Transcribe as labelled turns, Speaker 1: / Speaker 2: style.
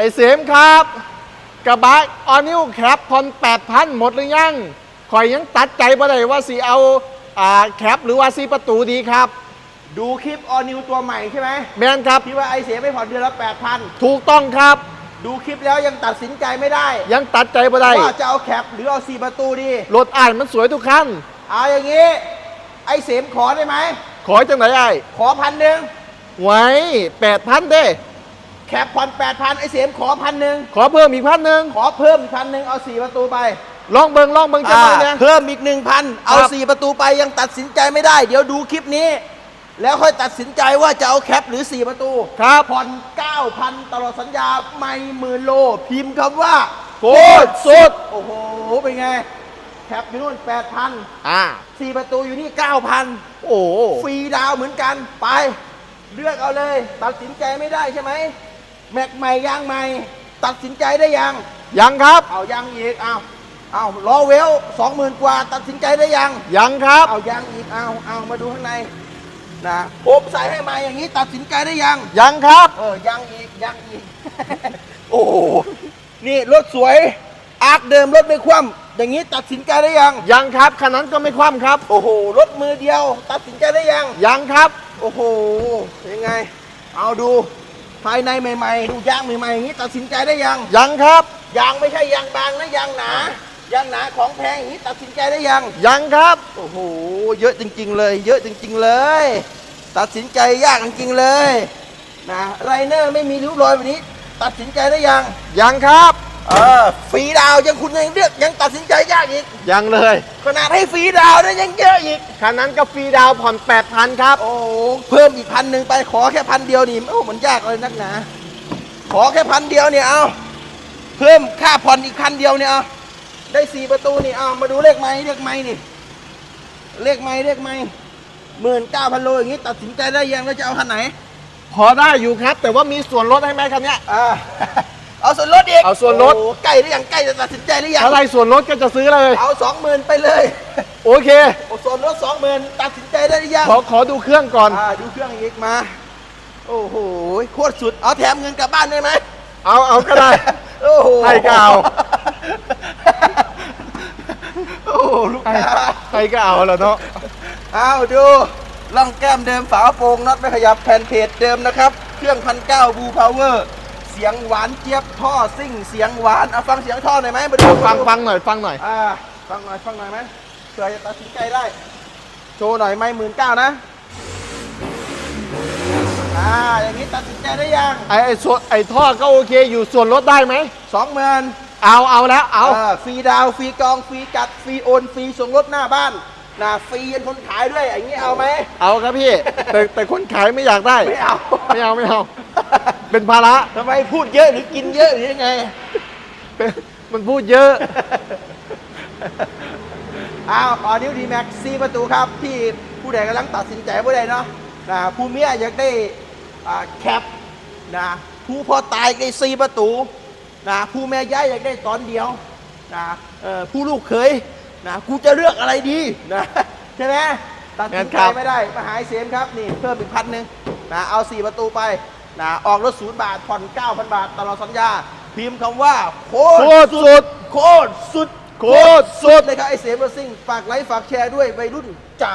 Speaker 1: ไอเสมครับ กระบะออนิวแคปพอนแปดพันหมดหรือยังข่อยยังตัดใจบ่ได้ว่าสีเอาอ่าแคปหรือว่าสีประตูดีครับ
Speaker 2: ดูคลิปออนิวตัวใหม่ใช่ไหม
Speaker 1: แมนครับ
Speaker 2: ที่ว่าไอเสียไม่ผ่อนเดือนละแปดพัน
Speaker 1: ถูกต้องครับ
Speaker 2: ดูคลิปแล้วยังตัดสินใจไม่ได้
Speaker 1: ยังตัดใจบ่ได้
Speaker 2: ว่าจะเอาแคปหรือเอาสี่ประตูดี
Speaker 1: รถอ่านมันสวยทุกคัน
Speaker 2: เอาอย่างนี้ ไอเสมขอได้ไหม
Speaker 1: ขอจังไหนไอ้
Speaker 2: ขอพันหนึ่ง
Speaker 1: ไว้แปดพันเด้
Speaker 2: แคปผ่อนแปดพันไอเสมขอพันหนึ่ง
Speaker 1: ขอเพิ่มอีกพันหนึ่ง
Speaker 2: ขอเพิ่มอีกพันหนึ่งเอาสี่ประตูไป
Speaker 1: ลองเบิงลองเบิงจังไหนเนี่ย
Speaker 2: เพิ่มอีกหนึ่งพันเอา
Speaker 1: ครับ
Speaker 2: สี่ประตูไปยังตัดสินใจไม่ได้ เดี๋ยวดูคลิปนี้ แล้วค่อยตัดสินใจว่าจะเอาแคปหรือสี่ประตู
Speaker 1: ครับ
Speaker 2: ผ่อน9,000ตลอดสัญญาไม่หมื่นโล พิมพ์คำว่า
Speaker 1: โคตรสุด
Speaker 2: โอ้โห เป็นไง แคปอยู่นู่น8,000
Speaker 1: อ่า
Speaker 2: 4ประตูอยู่นี่9,000
Speaker 1: โอ้โห
Speaker 2: ฟรีดาวน์เหมือนกันไป เลือกเอาเลย ตัดสินใจไม่ได้ใช่ไหม แม็กใหม่ยางใหม่ ตัดสินใจได้ยัง
Speaker 1: ยังครับ
Speaker 2: เอายังอีกเอาเอาล้อเวล20,000กว่า ตัดสินใจได้ยัง
Speaker 1: ยังครับ
Speaker 2: เอายังอีกเอาเอามาดูข้างในนะผมใส่ให้มาอย่างนี้ ตัดสินใจได้ยัง
Speaker 1: ยังครับ
Speaker 2: เออยังอีกยังอีก โอ้โหนี่รถสวย อาร์คเดิมรถไม่คว่ำอย่างนี้ตัดสินใจได้ยัง
Speaker 1: ยังครับคันนั้นก็ไม่คว่ำครับ
Speaker 2: โอ้โหรถมือเดียว ตัดสินใจได้ยัง
Speaker 1: ยังครับ
Speaker 2: โอ้โหยังไง เอาดู ภายในใหม่ๆ ดูยางใหม่ๆอย่างนี้ตัดสินใจได้ยัง
Speaker 1: ยังครับ
Speaker 2: ยางไม่ใช่ยางบางนะยางหนายางหนาของแพงอย่างนี้ตัดสินใจได้ยัง
Speaker 1: ยังครับ
Speaker 2: โอ้โห เยอะจริง ๆ เลย เยอะจริง ๆ เลย ตัดสินใจยากจริงๆเลยนะไรเนอร์ไม่มีริ้วรอยแบบนี้ ตัดสินใจได้ยัง
Speaker 1: ยังครับ
Speaker 2: เออฟรีดาวยังคุณยังเลือกยังตัดสินใจยากอีก
Speaker 1: ยังเลย
Speaker 2: ขนาดให้ฟรีดาวนะยังเยอะอีก
Speaker 1: คันนั้นก็ฟรีดาวน์ผ่อน 8,000 ครับ
Speaker 2: โอ้เพิ่มอีกพันหนึ่งไปขอแค่พันเดียวนี่โอ้มันยากเลยนักหนาขอแค่พันเดียวเนี่ยเอาเพิ่มค่าผ่อนอีกพันเดียวเนี่ยเอาได้สี่ประตูนี่เอามาดูเลขไม้เลขไม้นี่เลขไม้เลขไม้หมื่นเก้าพันโลอย่างนี้ตัดสินใจได้ยังว่าจะเอาคันไหน
Speaker 1: พอได้อยู่ครับ แต่ว่ามีส่วนลดให้ไหมคันเนี้ย
Speaker 2: อ่า เอาส่วนลดอีก
Speaker 1: เอาส่วนลด
Speaker 2: โอ้ใกล้หรือยังใกล้จะตัดสินใจหรือยัง
Speaker 1: อะไรส่วนลดก็จะซื้อเลย
Speaker 2: เอาสองหมื่นไปเลย
Speaker 1: โอเค
Speaker 2: โอ้ส่วนลดสองหมื่นตัดสินใจได้หรือยัง
Speaker 1: ขอขอดูเครื่องก่อน
Speaker 2: อ่าดูเครื่องอีกมา โอ้โหโคตรสุด เอาแถมเงินกลับบ้านได้ไหม
Speaker 1: เอาเอาก็ได้
Speaker 2: โอ้โห
Speaker 1: ให้ก็เอา
Speaker 2: โอ้โหลูก
Speaker 1: ใคร
Speaker 2: ค้า
Speaker 1: ใครก็เอาแล้วเนาะ
Speaker 2: เอาดูล่องแก้มเดิมฝาโปร่งน็อตไม่ขยับแผ่นเพจเดิมนะครับ เครื่องพันเก้าบูพาวเวอร์ เสียงหวานเจี๊ยบท่อซิ่งเสียงหวานเอาฟังเสียงท่อหน่อยไหมมาดู
Speaker 1: ฟังฟังหน่อยฟังหน่อย
Speaker 2: อ่าฟังหน่อยฟังหน่อยไหมเผื่อจะตัดสินใจได้โชว์หน่อยไม่หมื่นเก้านะอ่าอย่างนี้ตัดสินใจได้ยัง
Speaker 1: ไอไอส่วนไอท่อก็โอเคอยู่ส่วนลดได้ไหม
Speaker 2: สองหมื่น
Speaker 1: เอาเอาแล้วเอา
Speaker 2: ฟรีดาวน์ฟรีกองฟรีจัดฟรีโอนฟรีส่งรถหน้าบ้านนะฟรีเป็นคนขายด้วยอย่างนี้เอาไหม
Speaker 1: เอาครับพี่แต่แต่คนขายไม่อยากได้
Speaker 2: ไม่เอา
Speaker 1: ไม่เอาไม่เอา เป็นภาระ
Speaker 2: ทำไมพูดเยอะหรือกินเยอะหรือยังไง
Speaker 1: เป็นมันพูดเยอะ
Speaker 2: อ้าวออนิวดีแม็กซีประตูครับ ที่ผู้ใดกำลังตัดสินใจผู้ใดเนาะนะผู้เมียอยากได้อ่าแคปนะผู้พอตายได้ซีประตูนะผู้แม่ย้ายอยากได้ตอนเดียวนะเอ่อผู้ลูกเคยนะกูจะเลือกอะไรดีนะใช่ไหมตัดสินใจไม่ได้มาหายเสียมครับนี่เพิ่มอีกพันหนึ่งนะเอาสี่ประตูไป นะออกรถศูนย์บาทผ่อน9,000 บาทตลอดสัญญา พิมพ์คำว่าโค
Speaker 1: โค
Speaker 2: ต
Speaker 1: ต
Speaker 2: ร
Speaker 1: รสุด
Speaker 2: โคตรสุด
Speaker 1: โคตรสุด
Speaker 2: เลยครับไอเสียงรถซิ่งฝากไลค์ฝากแชร์ด้วยวัยรุ่นจ๋า